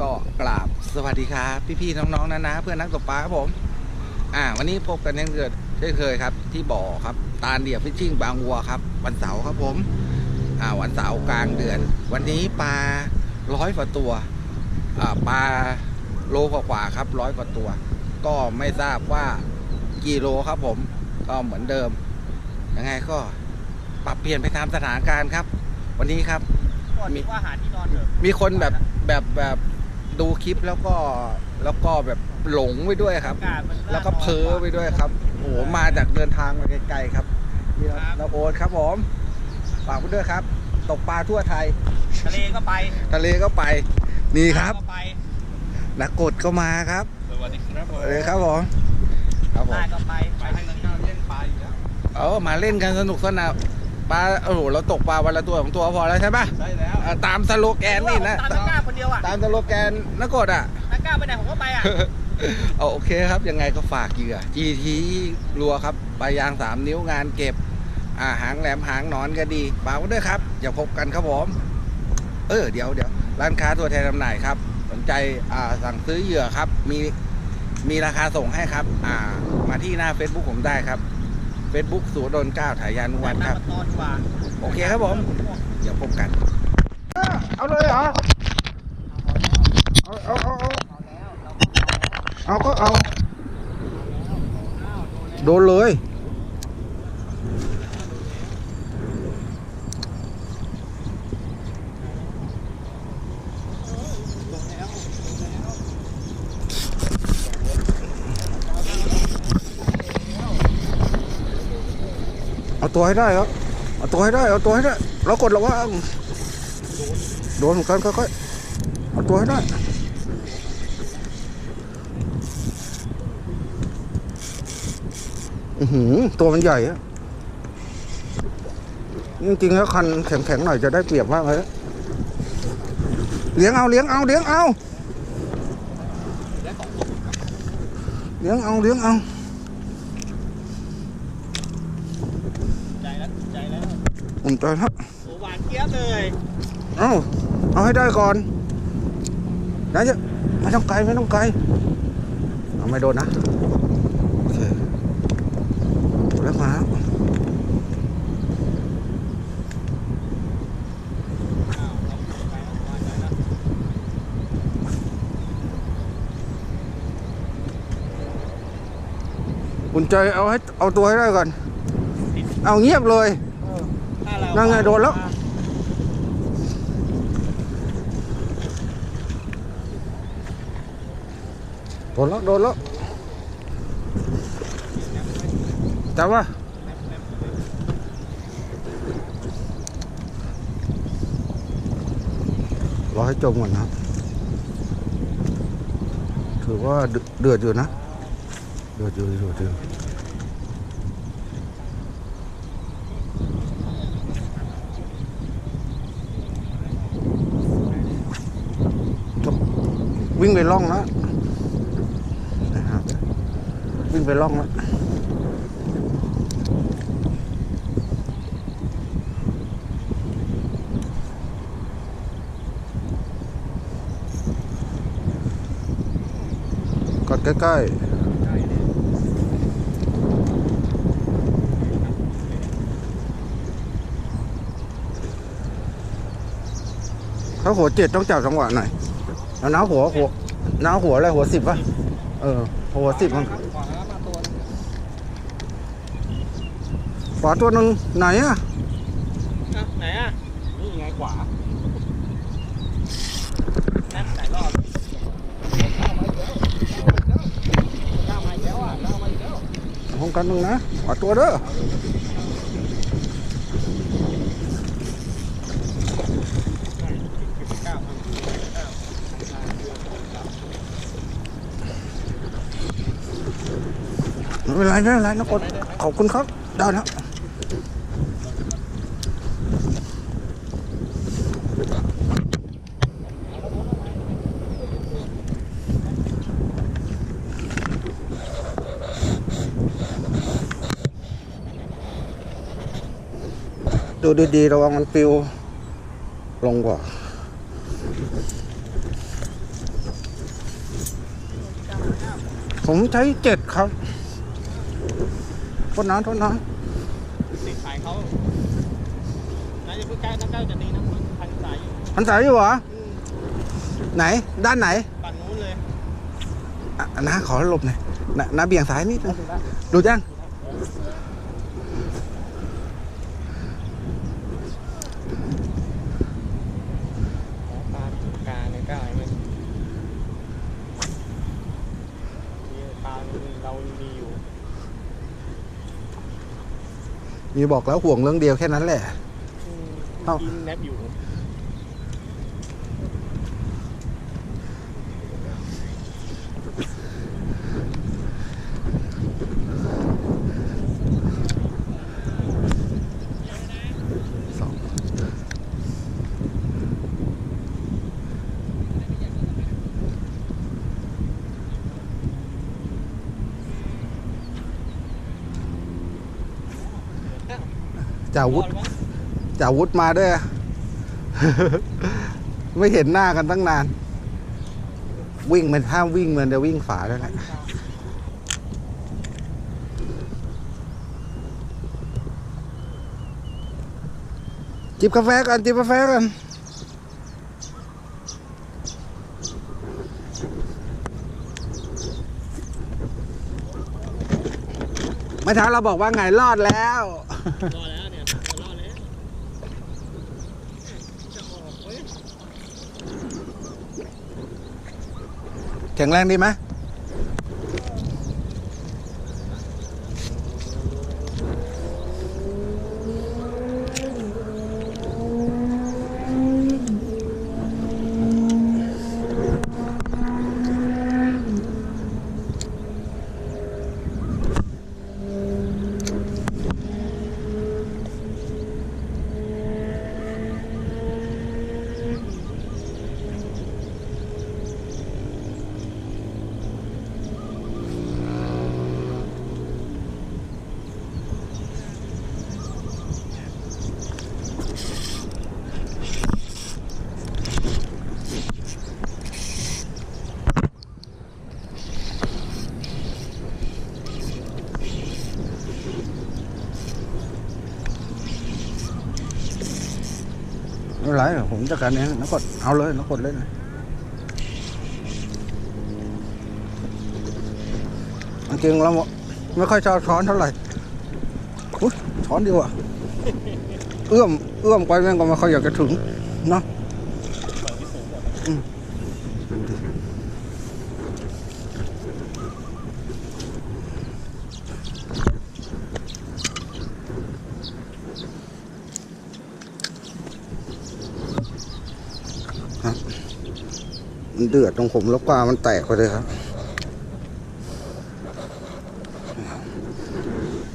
ก็กราบสวัสดีครับ พี่ๆน้องๆนะนะเพื่อนนักตกปลาครับผม อ่า วันนี้พบกันเช่นเกิดเช่นเคยครับ ที่บ่อครับ ตาลเดียบฟิชชิ่งบางวัวครับ วันเสาร์ครับผม อ่า วันเสาร์กลางเดือน วันนี้ปลาร้อยกว่าตัว อ่าปลาโลกว่าๆครับร้อยกว่าตัว ก็ไม่ทราบว่ากี่โลครับผม ก็เหมือนเดิม ยังไงก็ปรับเปลี่ยนไปตามสถานการณ์ครับ วันนี้ครับก่อนดีกว่าหาที่นอนเถอะมีคนแบบแบบแบบ ดูคลิปแล้วก็แล้วก็แบบหลงไปด้วยครับอากาศมันแล้วก็เพ้อไปด้วยครับ โอ้โหมาจากเดินทางมาไกลๆครับนี่เราเราโอนครับผมฝากไปด้วยครับ ตกปลาทั่วไทย ทะเลก็ไปทะเลก็ไป นี่ครับ ก็ไปนักกดก็มาครับสวัสดีครับผมเลยครับผมครับผมได้ก็ไป ไปทางนั้นก็เลี้ยงปลาอยู่แล้ว เออมาเล่นกันสนุกสนาน ปลาโอ้โหเราตกปลาวันละตัวสองตัวพอแล้วใช่ปะใช่แล้วอ่าตามสโลแกนนี่นะ ตามนักกล้าคนเดียวอะตามสโลแกนนักกดอะนักกล้าไปไหนผมก็ไปอะ เอาโอเคครับ ยังไงก็ฝากเหยื่อ GT รัวครับปลายาง3นิ้วงานเก็บ อ่าหางแหลมหางหนอนก็ดีฝากไว้ด้วยครับ อย่าพบกันครับผม เออเดี๋ยวเดี๋ยวร้านค้าตัวแทนจำหน่ายครับ สนใจอ่าสั่งซื้อเหยื่อครับ มีมีราคาส่งให้ครับ อ่า มาที่หน้า Facebook ผมได้ครับ Facebook สูดนเก้าถ่ายยานุวัฒน์ครับ นอนดีกว่าโอเคครับผม เดี๋ยวพบกัน เอาเลยเหรอ เอาเอาเอาเอาเอาก็เอา โดนเลย เอาตัวให้ได้ครับ เอาตัวให้ได้ เอาตัวให้ได้ เรากดระวังโดนเหมือนกันค่อยๆ เอาตัวให้ได้ อือหือ ตัวมันใหญ่อะจริงๆแล้วคันแข็งๆหน่อยจะได้เปรียบมากเลยเลี้ยงเอาเลี้ยงเอาเลี้ยงเอาเลี้ยงเอาเลี้ยงเอา ใจแล้วใจแล้ว อุ่นใจแล้วโอ้หวานเจี๊ยบเลยเอาเอาให้ได้ก่อนนะจะไม่ต้องไกลไม่ต้องไกลเอาไม่โดนนะโอเคแล้วมาแล้วอุ่นใจเอาให้เอาตัวให้ได้ก่อน เอาเงียบเลย ถ้าเรานั่งไงโดนแล้วโดนแล้วโดนแล้วจับว่ารอให้จมก่อนนะถือว่าเดืเดือดอยู่นะ เดือดอยู่เดือดอยู่ วิ่งไปล่องแล้วนะครับวิ่งไปล่องแล้วกดใกล้ๆถ้าหัวเจ็ดต้องจับจังหวะหน่อย แล้วน้าหัวหัวน้าหัวอะไรหัวสิบป่ะ เออ หัวสิบมันขวามาตัวนึงขวาตัวหนึ่งไหนอะอะไหนอะ นี่ไงขวาแน่นหลายรอบก้าวมาอีกแล้วอะก้าวมาอีกแล้วห้องกันหนึ่งนะขวาตัวเด้อ เป็นไรไม่เป็นไรนะกดขอบคุณครับ ได้แล้วดูดีๆระวังมันปิวลงกว่าผมใช้เจ็ดครับ โทษน้องโทษน้องติดสายเขาน่าจะเพิ่งใกล้นักเก้าจะดีนะมันพันสายอยู่มันสายอยู่เหรอ อืมไหน ด้านไหนปั่นนู้นเลยอะนะขอหลบหน่อยนะนะเบี่ยงซ้ายนิดนึงดูจังปลาปลาในก้าวมันนี่ปลาเรามีอยู่ มีบอกแล้วห่วงเรื่องเดียวแค่นั้นแหละเอ้ากินแนบอยู่ จ่าวุธอดมั้งจ่าวุธมาด้วย ไม่เห็นหน้ากันตั้งนาน วิ่งมันห้าวิ่งมันจะวิ่งฝาแล้วแหละจิบกาแฟกันจิบกาแฟกันเมื่อเช้าเราบอกว่าไงรอดแล้ว รอดแล้วเนี่ยรอดแล้วจะออกเว้ย แข็งแรงดีไหม ไม่ไรผมจัดการเองนักกดเอาเลยนักกดเลยนะจริงเราไม่ค่อยชอบช้อนเท่าไหร่อุ๊ยช้อนดีกว่า เอื้อมเอื้อมไปแม่งก็ไม่ค่อยอยากจะถึงเนาะ เดือดตรงผมแล้วปลามันแตกไปเลยครับ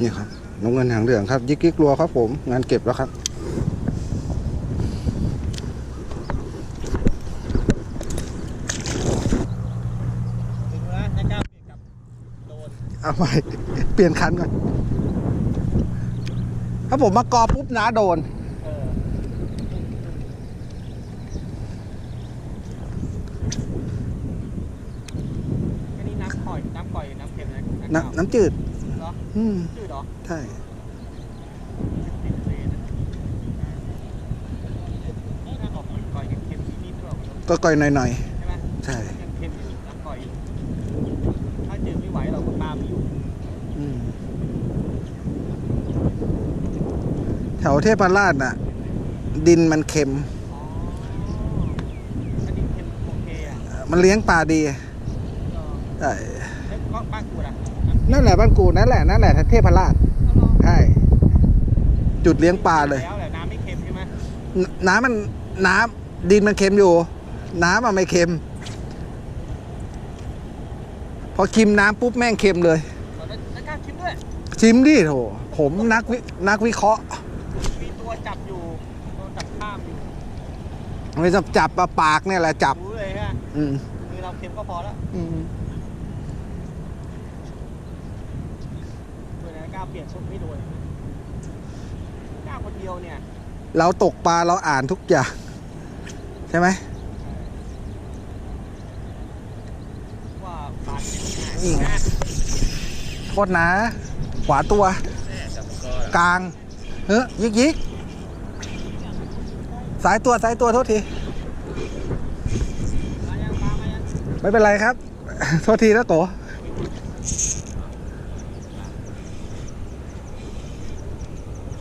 นี่ครับนกเงินหางเหลืองครับ ยิกยิกรัวครับผม งานเก็บแล้วครับเอาใหม่เปลี่ยนคันก่อน ถ้าผมมากอปุ๊บนะโดน เอออันนี้น้ำก่อย น้ำก่อย น้ำเค็ม นะน้ำน้ำจืดเหรออืมจืดเหรอใช่ติดเลยนะเอ้ยน้ำออกก่อยเค็มๆนิดๆด้วยก็ก่อยหน่อยใช่ไหมๆ ใช่ ยังเค็มอยู่น้ำก่อยอยู่ถ้าจืดไม่ไหวเราก็ตามไม่อยู่อืมแถวเทพราชน่ะ ดินมันเค็ม อ๋ออันนี้เค็มโอเคอะมันเลี้ยงปลาดี ก็ใช่แล้ว ก็บ้านกูล่ะนั่นแหละบ้านกูนั่นแหละนั่นแหละเทพราชก็ลองใช่จุดเลี้ยงปลาเลยแล้วแหละน้ำไม่เค็มใช่ไหมนน้ำมันน้ำดินมันเค็มอยู่ น้ำมันไม่เค็ม พอชิมน้ำปุ๊บแม่งเค็มเลยเราได้ได้กล้าคิดด้วยชิมดิโถผมนักวินักวิเคราะห์มีตัวจับอยู่ตัวจับข้ามอยู่ไม่จับจับปลาปากเนี่ยแหละจับรู้เลยฮะอืมมือเราเค็มก็พอแล้วอืม เพื่อนกล้าเปลี่ยนชุดไม่โดนกล้าคนเดียวเนี่ยเราตกปลาเราอ่านทุกอย่าง ใช่ไหมว่าปลาเค็มง่ายนี่ไงโทษนะขวาตัว กลางเฮ้ยยิกยิกสายตัวสายตัวโทษทีมายังมามายังไม่เป็นไรครับ โทษทีนะโก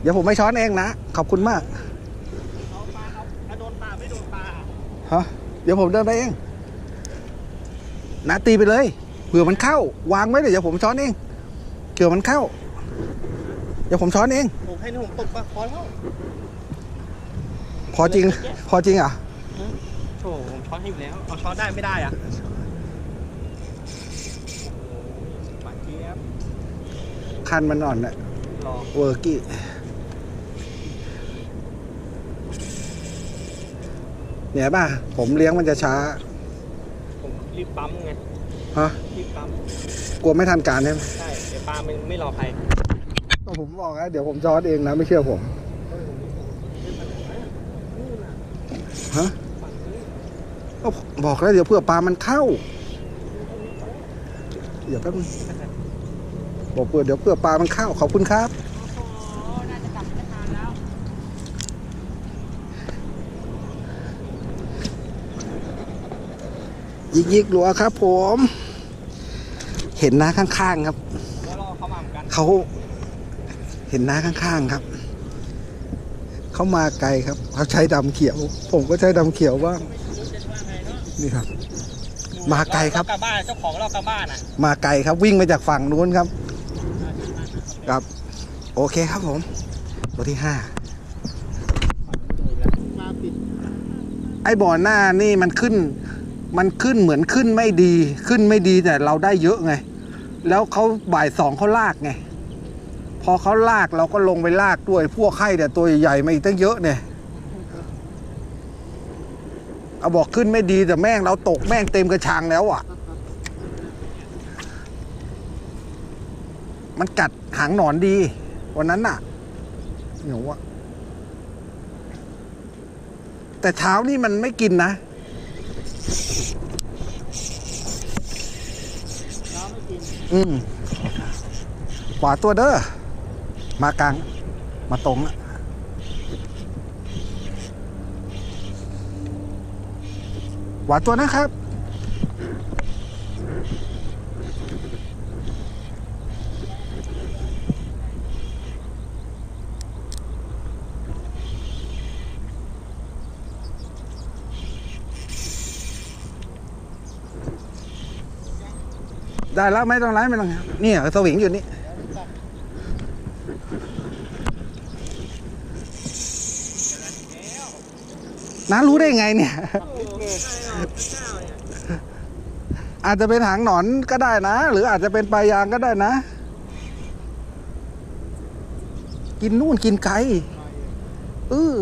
เดี๋ยวผมไม่ช้อนเองนะ ขอบคุณมากเอาปลาเอาเอาโดนปลาไม่โดนปลาฮะเดี๋ยวผมเดินไปเอง นะตีไปเลย เผื่อมันเข้า วางไว้เดี๋ยวผมช้อนเองเผื่อมันเข้า เดี๋ยวผมช้อนเองผมให้นี่ผมตกปลาพอแล้ว พอจริง พอจริงเหรอะโถผมช้อนให้อยู่แล้ว เอาช้อนได้ไม่ได้อะปลาเจี๊ยบคันมันอ่อนนะรอเวอร์กี้ เนี่ยป่ะ ผมเลี้ยงมันจะช้า ผมรีบปั๊มไงฮะรีบปั๊มกลัวไม่ทันการใช่ไหมใช่เดี๋ยวปลามันไม่รอใครก็ผมบอกแล้วเดี๋ยวผมช้อนเองนะไม่เชื่อผมฮะก็บอกแล้วเดี๋ยวเพื่อปลามันเข้า เดี๋ยวแป๊บนึงบอกเพื่อเดี๋ยวเพื่อปลามันเข้าขอบคุณครับ น่าจะกลับไม่ทันแล้ว ยิกยิกๆหลัวครับ ผม เห็นน้าข้างๆครับแล้วรอเขามาเหมือนกันเขาเห็นน้าข้างๆครับ เขามาไกลครับเขาใช้ดำเขียว ผมก็ใช้ดำเขียวบ้างนี่ครับ มาไกลครับเากลับบ้านเจ้าของเรากลับบ้านอะมาไกลครับวิ่งมาจากฝั่งนู้นครับ ครับ โอเคครับผม ตัวที่ห้ามาปิดไอ้บ่อหน้านี่มันขึ้น มันขึ้นเหมือนขึ้นไม่ดีขึ้นไม่ดีแต่เราได้เยอะไง แล้วเขาบ่ายสองเขาลากไง พอเขาลากเราก็ลงไปลากด้วยพวกไข่แต่ตัวใหญ่ๆมาอีกตั้งเยอะเนี่ยเอาบอกขึ้นไม่ดีแต่แม่งเราตกแม่งเต็มกระชังแล้วอะ มันกัดหางหนอนดี วันนั้นน่ะเหนียวอะแต่เช้านี่มันไม่กินนะ อืมขวาตัวเด้อ มากลาง มาตรงอะขวาตัวนะครับ ได้แล้วไม่ต้องไล่ไม่ต้องเนี่ยสวิงอยู่นี่น้ารู้ได้ไงเนี่ย อาจจะเป็นหางหนอนก็ได้นะ หรืออาจจะเป็นปลายางก็ได้นะ กินนู่นกินไก่เออ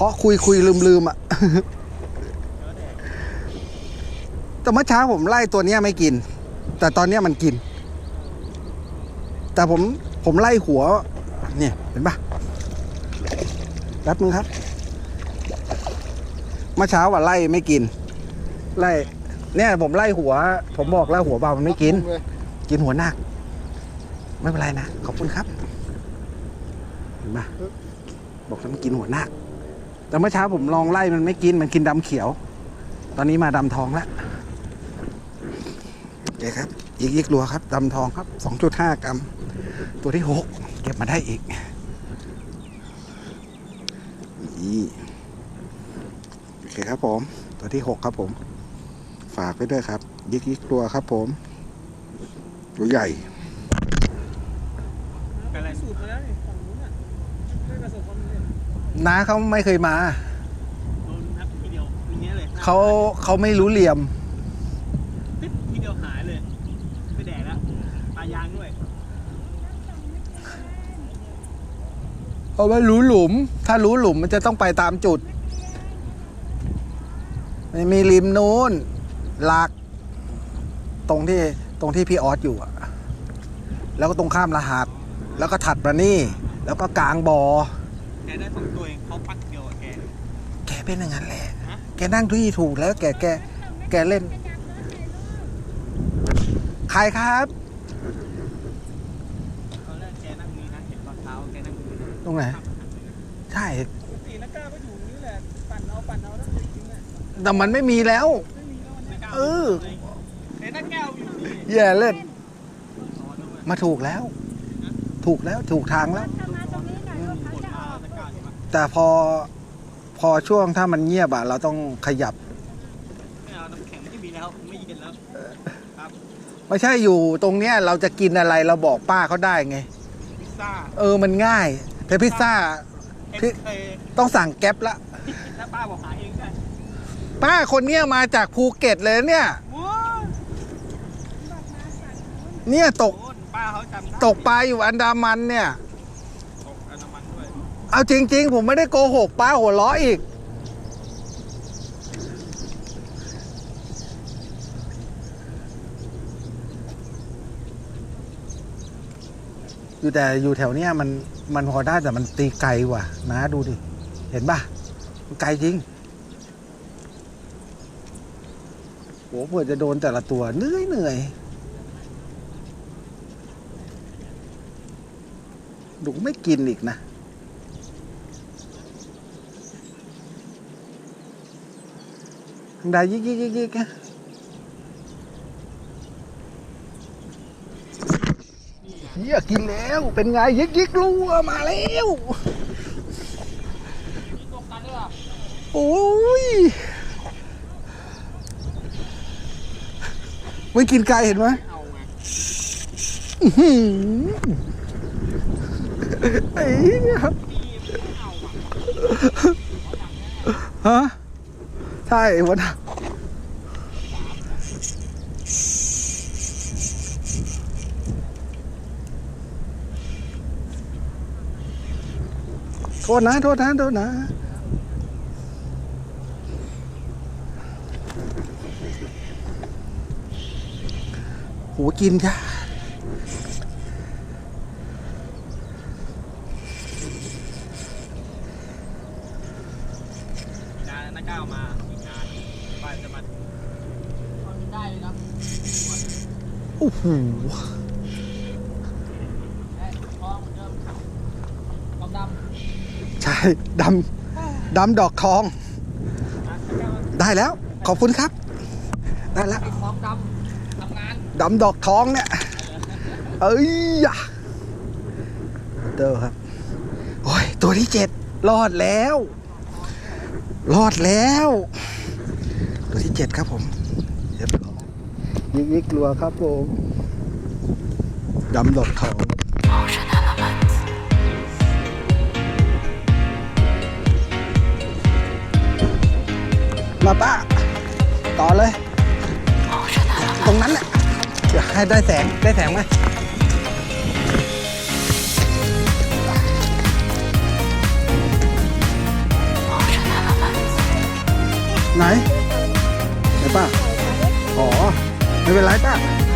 เคาะคุยคุยลืมลืมอะแต่เมื่อเช้าผมไล่ตัวเนี้ยไม่กิน แต่ตอนเนี้ยมันกิน แต่ผมผมไล่หัว เนี่ยเห็นปะแป๊บนึงครับเมื่อเช้าว่าไล่ไม่กิน ไล่ เนี่ยผมไล่หัว ผมบอกแล้วหัวเบามันไม่กิน กินหัวหนัก ไม่เป็นไรนะ ขอบคุณครับ เห็นปะบอกแล้วมันกินหัวหนัก แต่เมื่อเช้าผมลองไล่มันไม่กินมันกินดำเขียว ตอนนี้มาดำทองแล้วโอเคครับยิกยิกรัวครับดำทองครับ 2.5 กรัม ตัวที่ 6 เก็บมาได้อีกนี่โอเคครับผม ตัวที่ 6 ครับผม ฝากไปด้วยครับยิกยิกรัวครับผม ตัวใหญ่ อะไรสูตรมาแล้วนี่ฝั่งนู้นอะไม่ประสบความสำเร็จ น้าเขาไม่เคยมา โดนนับทีเดียวอย่างเงี้ยเลยเขาเขาไม่รู้เหลี่ยม ปิ๊บทีเดียวหายเลยไม่แดกแล้วปลายางด้วยเอาไว้รู้หลุม ถ้ารู้หลุมมันจะต้องไปตามจุด มันมีริมนู้น หลัก ตรงที่ตรงที่พี่ออสอยู่อะแล้วก็ตรงข้ามรหัส แล้วก็ถัดมานี่ แล้วก็กลางบอ่อ แกได้สองตัวเองเขาปักเดียวกับแก แกเป็นอย่างนั้นแหละแกนั่งที่ถูกแล้วแกแกแกเล่น ใครครับ ตอนแรกแกนั่งนี้นะเห็นตอนเช้าแกนั่งนี้นะตรงไหน ใช่ปกตินักกล้าก็อยู่นี่แหละ ปั่นเอาปั่นเอาแล้วจริงๆอะแต่มันไม่มีแล้ว ไม่มีแล้วนักกล้าเออเห็นนักแก้วอยู่นี่แย่เล่นนอนด้วยมาถูกแล้ว ถูกแล้วถูกทางแล้วถ้าม แต่พอพอช่วงถ้ามันเงียบอะเราต้องขยับ ไม่เอาน้ำแข็งไม่มีแล้วไม่เย็นแล้วครับไม่ใช่อยู่ตรงเนี้ยเราจะกินอะไรเราบอกป้าเขาได้ไง พิซซ่าเออมันง่าย แต่พิซซ่า เอ็พี่กเคต้องสั่งแก๊ปละ ถ้าป้าบอกหาเองได้ป้าคนเนี้ยมาจากภูเก็ตเลยเนี่ย ว้าวเนี่ยตกโอ้ป้าเขาจำได้ตกปลาอยู่อันดามันเนี่ย ตกอันน้ำมันด้วย เอาจริง ๆ ผมไม่ได้โกหกป้าหัวเราะอีก อยู่แต่อยู่แถวเนี้ยมันมันพอได้แต่มันตีไกลว่ะนะดูดิ เห็นป่ะมันไกลจริงโหเผื่อจะโดนแต่ละตัวเหนื่อยเหนื่อยดูไม่กินอีกนะ ทางใดยิกยิกยิกยิกอะเฮียกินแล้วเป็นไงยิกยิกรัวมาแล้วโอ้ยไม่กินไก่เห็นไหมไอ้เหี้ยฮะ ใช่วันน่ะโทษนะ โทษนะ โทษนะโหกินจ้ะ งานนักก้าวมาอีกงานป้าจะมาตอนได้เลยนะ โอ้โหทองเหมือนเดิมทองดำใช่ดำดำดอกทอง ได้แล้ว ขอบคุณครับ ได้แล้วทองดำทำงานดำดอกทองเนี่ย เอ้ยยะเดอครับ โอ้ย ตัวที่เจ็ดรอดแล้ว รอดแล้ว ตัวที่เจ็ดครับผม ยิกยิกลัวครับผมดำดอกทองมาป้า ต่อเลย ตรงนั้นแหละเดี๋ยวให้ได้แสง ได้แสงไหมไหนไหนป้า ไม่เป็นไรป้า